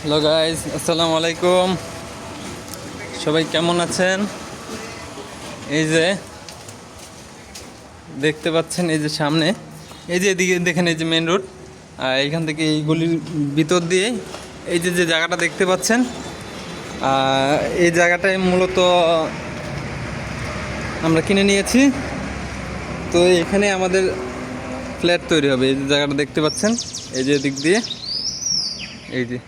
Hello guys আসসালামু আলাইকুম সবাই কেমন আছেন? এই যে দেখতে পাচ্ছেন এই যে সামনে। এই যে এদিকে দেখেন এই যে মেন রোড আর এইখান থেকে এই গলির ভিতর দিয়ে এই যে যে জায়গাটা দেখতে পাচ্ছেন এই জায়গাটায় মূলত আমরা কিনে নিয়েছি। তো এখানে আমাদের ফ্ল্যাট তৈরি হবে। এই যে জায়গাটা দেখতে পাচ্ছেন, এই যে দিক দিয়ে। এই যে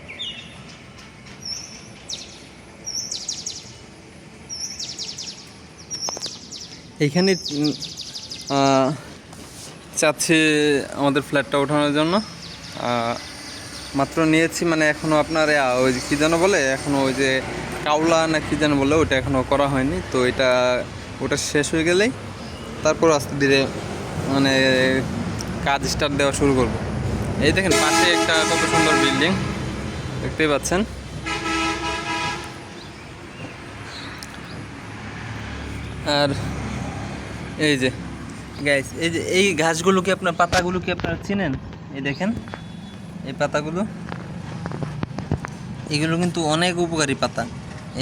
এইখানে চাচ্ছি আমাদের ফ্ল্যাটটা ওঠানোর জন্য। মাত্র নিয়েছি মানে এখনও আপনার ওই কী যেন বলে এখনও ওই যে কাউলা না কী যেন বলে ওটা এখনও করা হয়নি। তো এটা, ওটা শেষ হয়ে গেলেই তারপর আস্তে ধীরে মানে কাজ স্টার্ট দেওয়া শুরু করব। এই দেখেন, পাশে একটা কত সুন্দর বিল্ডিং, দেখতেই পাচ্ছেন। আর এই যে গাইস এই যে, এই ঘাসগুলো কি আপনার পাতাগুলো কি আপনারা চিনেন? এই দেখেন, এই পাতাগুলো। এগুলো কিন্তু অনেক উপকারী পাতা।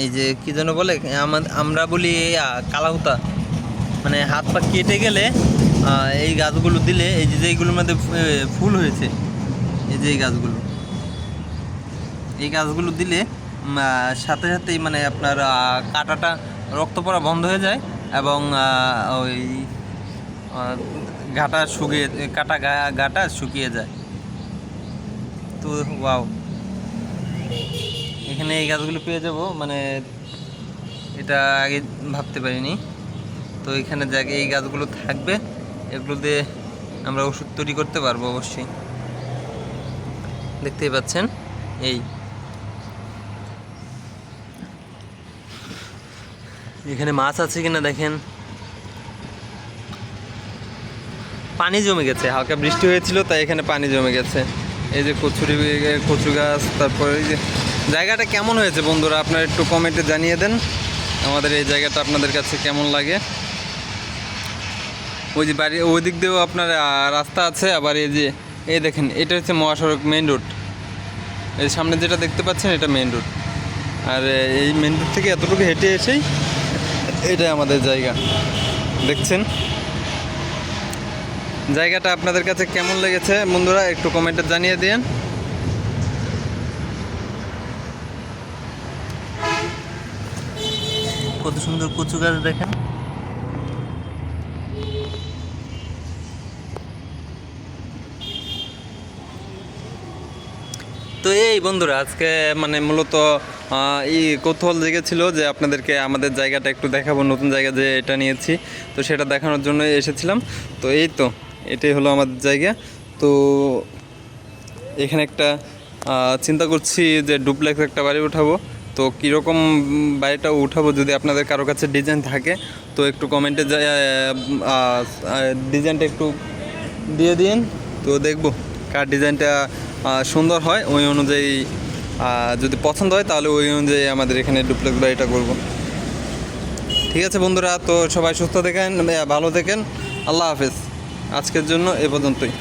এই যে, কি যেন বলে আমরা বলি কালাহুতা। মানে হাত পা কেটে গেলে এই গাছগুলো দিলে, এই যে এইগুলোর মধ্যে ফুল হয়েছে, এই যে এই গাছগুলো। এই গাছগুলো দিলে সাথে সাথেই মানে আপনার কাঁটাটা রক্ত পড়া বন্ধ হয়ে যায়। এবং ওই ঘাটা শুকিয়ে, কাটা গাটা শুকিয়ে যায়। তো ওয়াও এখানে এই গাছগুলো পেয়ে যাব মানে এটা আগে ভাবতে পারিনি। তো এখানে দেখ এই গাছগুলো থাকবে, এগুলো দিয়ে আমরা ওষুধ তৈরি করতে পারব অবশ্যই। দেখতেই পাচ্ছেন? এই। এখানে মাছ আছে কিনা দেখেন। পানি জমে গেছে, হালকা বৃষ্টি হয়েছিল, তাই এখানে পানি জমে গেছে। এই যে কচুরি কচু গাছ, তারপরে এই যে জায়গাটা কেমন হয়েছে বন্ধুরা, আপনারা একটু কমেন্টে জানিয়ে দেন। আমাদের এই জায়গাটা আপনাদের কাছে কেমন লাগে? ওই যে বাড়ি, ওই দিক দিয়েও আপনার রাস্তা আছে, আবার এই যে, এই দেখেন, এটা হচ্ছে মহাসড়ক মেন রোড। এই সামনে যেটা দেখতে পাচ্ছেন, এটা মেন রোড। আর এই মেন রোড থেকে এতটুকু হেঁটে এসেই এটাই আমাদের জায়গা। দেখছেন? জায়গাটা আপনাদের কাছে কেমন লেগেছে? বন্ধুরা, একটু কমেন্টে জানিয়ে দিন। কত সুন্দর কচু গাছ দেখেন। তো এই বন্ধুরা, আজকে মানে মূলত এই কৌতূহল জেগেছিল যে আপনাদেরকে আমাদের জায়গাটা একটু দেখাবো, নতুন জায়গা যে এটা নিয়েছি। তো সেটা দেখানোর জন্য এসেছিলাম। তো এই তো, এটাই হলো আমাদের জায়গা। তো এখানে একটা চিন্তা করছি যে ডুপ্লেক্স একটা বাড়ি উঠাবো। তো কীরকম বাড়িটা উঠাবো যদি আপনাদের কারও কাছে ডিজাইন থাকে, তো একটু কমেন্টে ডিজাইনটা একটু দিয়ে দিন। তো দেখব কার ডিজাইনটা সুন্দর হয়। ওই অনুযায়ী যদি পছন্দ হয় তাহলে ওই অনুযায়ী আমাদের এখানে ডুপ্লেক্স বাড়িটা করব। ঠিক আছে বন্ধুরা, তো সবাই সুস্থ দেখেন ভালো দেখেন আল্লাহ হাফেজ। আজকের জন্য এ পর্যন্তই।